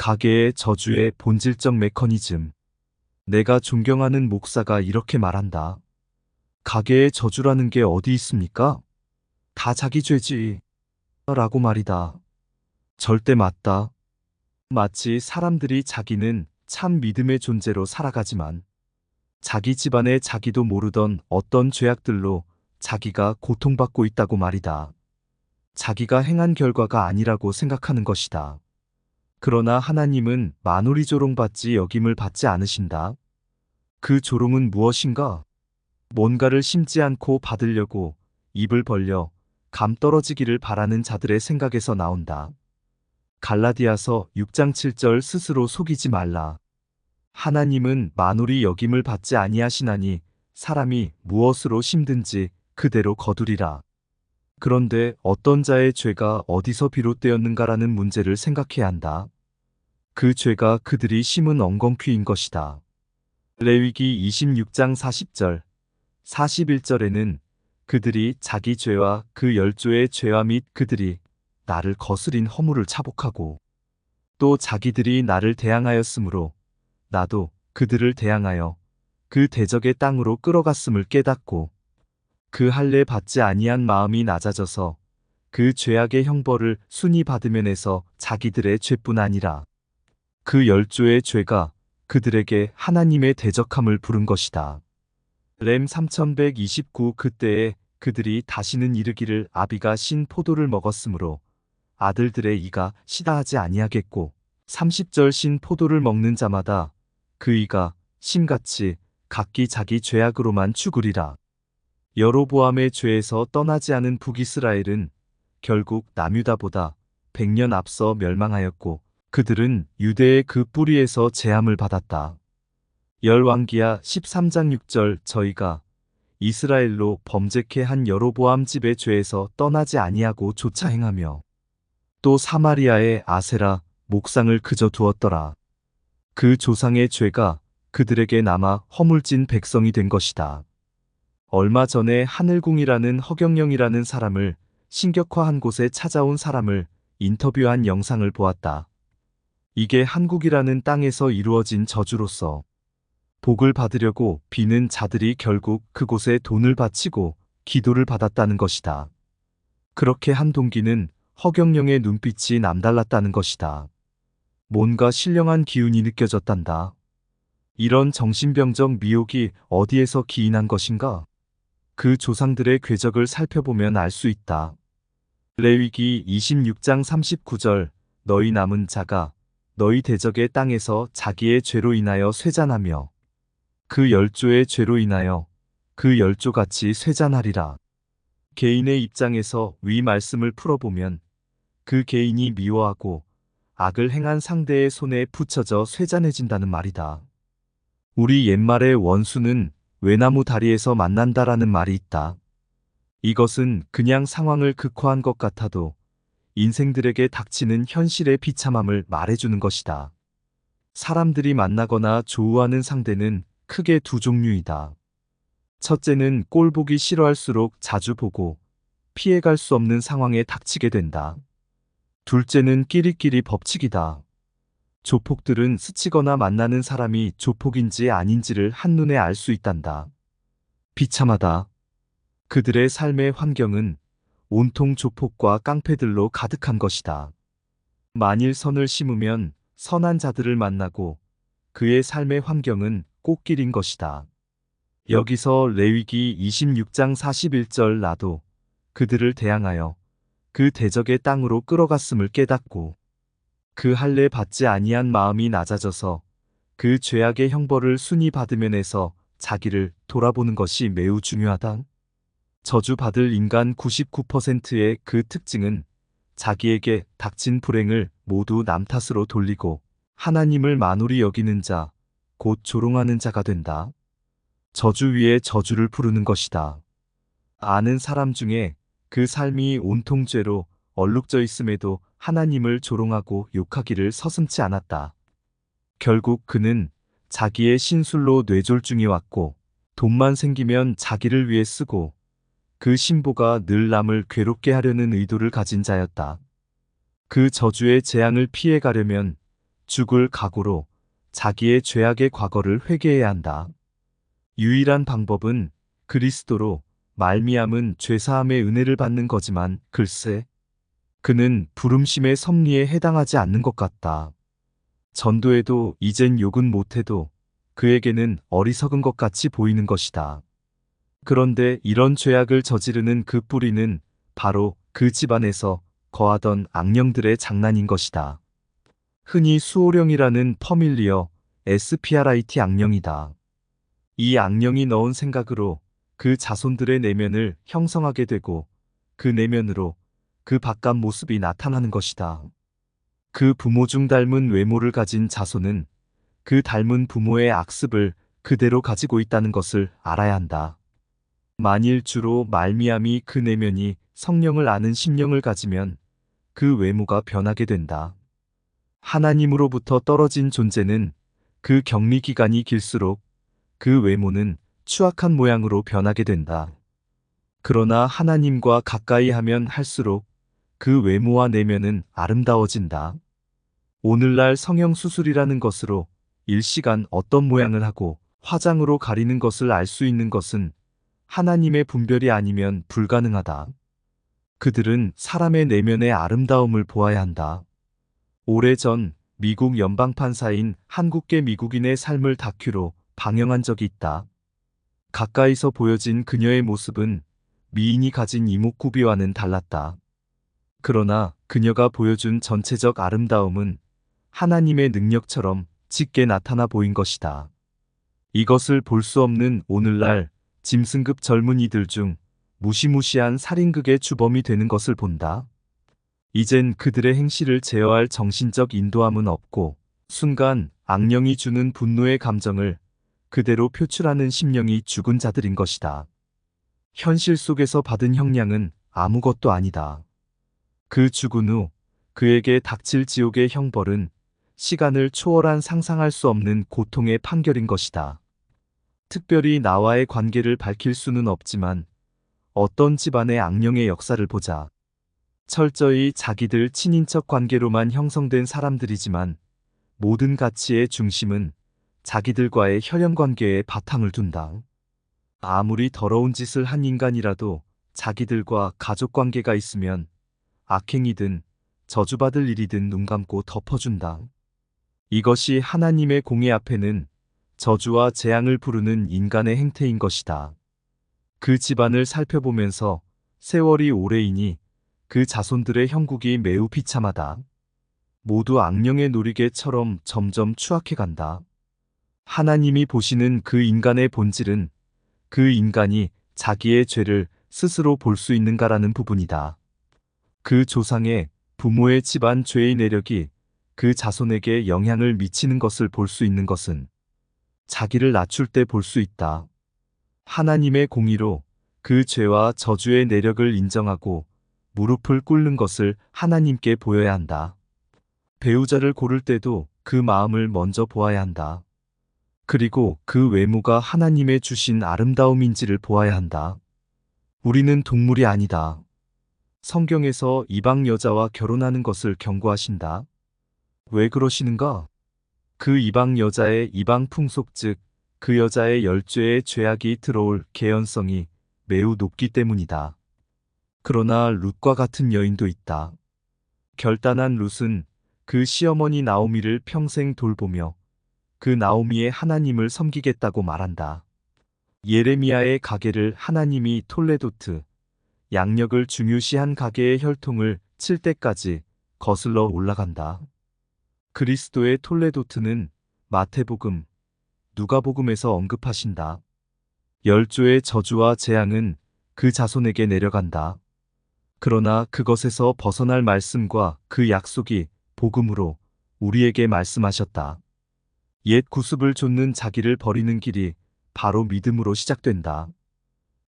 가게의 저주의 본질적 메커니즘. 내가 존경하는 목사가 이렇게 말한다. 가게의 저주라는 게 어디 있습니까? 다 자기 죄지. 라고 말이다. 절대 맞다. 마치 사람들이 자기는 참 믿음의 존재로 살아가지만 자기 집안에 자기도 모르던 어떤 죄악들로 자기가 고통받고 있다고 말이다. 자기가 행한 결과가 아니라고 생각하는 것이다. 그러나 하나님은 만우리 조롱받지 여김을 받지 않으신다. 그 조롱은 무엇인가? 뭔가를 심지 않고 받으려고 입을 벌려 감 떨어지기를 바라는 자들의 생각에서 나온다. 갈라디아서 6장 7절 스스로 속이지 말라. 하나님은 만우리 여김을 받지 아니하시나니 사람이 무엇으로 힘든지 그대로 거두리라. 그런데 어떤 자의 죄가 어디서 비롯되었는가라는 문제를 생각해야 한다. 그 죄가 그들이 심은 엉겅퀴인 것이다. 레위기 26장 40절, 41절에는 그들이 자기 죄와 그 열조의 죄와 및 그들이 나를 거스린 허물을 차복하고 또 자기들이 나를 대항하였으므로 나도 그들을 대항하여 그 대적의 땅으로 끌어갔음을 깨닫고 그 할례 받지 아니한 마음이 낮아져서 그 죄악의 형벌을 순히 받으면에서 자기들의 죄뿐 아니라 그 열조의 죄가 그들에게 하나님의 대적함을 부른 것이다. 램 3129 그때에 그들이 다시는 이르기를 아비가 신 포도를 먹었으므로 아들들의 이가 시다하지 아니하겠고 30절 신 포도를 먹는 자마다 그 이가 심같이 각기 자기 죄악으로만 죽으리라. 여로보암의 죄에서 떠나지 않은 북이스라엘은 결국 남유다보다 100년 앞서 멸망하였고 그들은 유대의 그 뿌리에서 재함을 받았다. 열왕기야 13장 6절 저희가 이스라엘로 범죄케 한 여로보암 집의 죄에서 떠나지 아니하고 조차 행하며 또 사마리아의 아세라 목상을 그저 두었더라. 그 조상의 죄가 그들에게 남아 허물진 백성이 된 것이다. 얼마 전에 하늘궁이라는 허경영이라는 사람을 신격화한 곳에 찾아온 사람을 인터뷰한 영상을 보았다. 이게 한국이라는 땅에서 이루어진 저주로서 복을 받으려고 비는 자들이 결국 그곳에 돈을 바치고 기도를 받았다는 것이다. 그렇게 한 동기는 허경영의 눈빛이 남달랐다는 것이다. 뭔가 신령한 기운이 느껴졌단다. 이런 정신병적 미혹이 어디에서 기인한 것인가? 그 조상들의 궤적을 살펴보면 알 수 있다. 레위기 26장 39절 너희 남은 자가 너희 대적의 땅에서 자기의 죄로 인하여 쇠잔하며 그 열조의 죄로 인하여 그 열조같이 쇠잔하리라. 개인의 입장에서 위 말씀을 풀어보면 그 개인이 미워하고 악을 행한 상대의 손에 붙여져 쇠잔해진다는 말이다. 우리 옛말의 원수는 외나무 다리에서 만난다라는 말이 있다. 이것은 그냥 상황을 극화한 것 같아도 인생들에게 닥치는 현실의 비참함을 말해주는 것이다. 사람들이 만나거나 조우하는 상대는 크게 두 종류이다. 첫째는 꼴 보기 싫어할수록 자주 보고 피해갈 수 없는 상황에 닥치게 된다. 둘째는 끼리끼리 법칙이다. 조폭들은 스치거나 만나는 사람이 조폭인지 아닌지를 한눈에 알 수 있단다. 비참하다. 그들의 삶의 환경은 온통 조폭과 깡패들로 가득한 것이다. 만일 선을 심으면 선한 자들을 만나고 그의 삶의 환경은 꽃길인 것이다. 여기서 레위기 26장 41절 나도 그들을 대항하여 그 대적의 땅으로 끌어갔음을 깨닫고 그 할례 받지 아니한 마음이 낮아져서 그 죄악의 형벌을 순히 받으면에서 자기를 돌아보는 것이 매우 중요하다. 저주받을 인간 99%의 그 특징은 자기에게 닥친 불행을 모두 남 탓으로 돌리고 하나님을 만우리 여기는 자, 곧 조롱하는 자가 된다. 저주 위에 저주를 부르는 것이다. 아는 사람 중에 그 삶이 온통 죄로 얼룩져 있음에도 하나님을 조롱하고 욕하기를 서슴지 않았다. 결국 그는 자기의 신술로 뇌졸중이 왔고 돈만 생기면 자기를 위해 쓰고 그 신보가 늘 남을 괴롭게 하려는 의도를 가진 자였다. 그 저주의 재앙을 피해 가려면 죽을 각오로 자기의 죄악의 과거를 회개해야 한다. 유일한 방법은 그리스도로 말미암은 죄사함의 은혜를 받는 거지만 글쎄 그는 부름심의 섭리에 해당하지 않는 것 같다. 전도에도 이젠 욕은 못해도 그에게는 어리석은 것 같이 보이는 것이다. 그런데 이런 죄악을 저지르는 그 뿌리는 바로 그 집안에서 거하던 악령들의 장난인 것이다. 흔히 수호령이라는 퍼밀리어 에스피아라이티 악령이다. 이 악령이 넣은 생각으로 그 자손들의 내면을 형성하게 되고 그 내면으로 그 바깥 모습이 나타나는 것이다. 그 부모 중 닮은 외모를 가진 자손은 그 닮은 부모의 악습을 그대로 가지고 있다는 것을 알아야 한다. 만일 주로 말미암이 그 내면이 성령을 아는 심령을 가지면 그 외모가 변하게 된다. 하나님으로부터 떨어진 존재는 그 격리 기간이 길수록 그 외모는 추악한 모양으로 변하게 된다. 그러나 하나님과 가까이 하면 할수록 그 외모와 내면은 아름다워진다. 오늘날 성형수술이라는 것으로 일시간 어떤 모양을 하고 화장으로 가리는 것을 알 수 있는 것은 하나님의 분별이 아니면 불가능하다. 그들은 사람의 내면의 아름다움을 보아야 한다. 오래전 미국 연방판사인 한국계 미국인의 삶을 다큐로 방영한 적이 있다. 가까이서 보여진 그녀의 모습은 미인이 가진 이목구비와는 달랐다. 그러나 그녀가 보여준 전체적 아름다움은 하나님의 능력처럼 짙게 나타나 보인 것이다. 이것을 볼 수 없는 오늘날 짐승급 젊은이들 중 무시무시한 살인극의 주범이 되는 것을 본다. 이젠 그들의 행실을 제어할 정신적 인도함은 없고 순간 악령이 주는 분노의 감정을 그대로 표출하는 심령이 죽은 자들인 것이다. 현실 속에서 받은 형량은 아무것도 아니다. 그 죽은 후 그에게 닥칠 지옥의 형벌은 시간을 초월한 상상할 수 없는 고통의 판결인 것이다. 특별히 나와의 관계를 밝힐 수는 없지만 어떤 집안의 악령의 역사를 보자. 철저히 자기들 친인척 관계로만 형성된 사람들이지만 모든 가치의 중심은 자기들과의 혈연 관계에 바탕을 둔다. 아무리 더러운 짓을 한 인간이라도 자기들과 가족 관계가 있으면 악행이든 저주받을 일이든 눈 감고 덮어준다. 이것이 하나님의 공의 앞에는 저주와 재앙을 부르는 인간의 행태인 것이다. 그 집안을 살펴보면서 세월이 오래이니 그 자손들의 형국이 매우 비참하다. 모두 악령의 놀이개처럼 점점 추악해 간다. 하나님이 보시는 그 인간의 본질은 그 인간이 자기의 죄를 스스로 볼 수 있는가라는 부분이다. 그 조상의 부모의 집안 죄의 내력이 그 자손에게 영향을 미치는 것을 볼 수 있는 것은 자기를 낮출 때 볼 수 있다. 하나님의 공의로 그 죄와 저주의 내력을 인정하고 무릎을 꿇는 것을 하나님께 보여야 한다. 배우자를 고를 때도 그 마음을 먼저 보아야 한다. 그리고 그 외모가 하나님의 주신 아름다움인지를 보아야 한다. 우리는 동물이 아니다. 성경에서 이방 여자와 결혼하는 것을 경고하신다. 왜 그러시는가? 그 이방 여자의 이방 풍속 즉 그 여자의 열죄의 죄악이 들어올 개연성이 매우 높기 때문이다. 그러나 룻과 같은 여인도 있다. 결단한 룻은 그 시어머니 나오미를 평생 돌보며 그 나오미의 하나님을 섬기겠다고 말한다. 예레미야의 가게를 하나님이 톨레도트, 양력을 중요시한 가게의 혈통을 칠 때까지 거슬러 올라간다. 그리스도의 톨레도트는 마태복음, 누가복음에서 언급하신다. 열조의 저주와 재앙은 그 자손에게 내려간다. 그러나 그것에서 벗어날 말씀과 그 약속이 복음으로 우리에게 말씀하셨다. 옛 구습을 좇는 자기를 버리는 길이 바로 믿음으로 시작된다.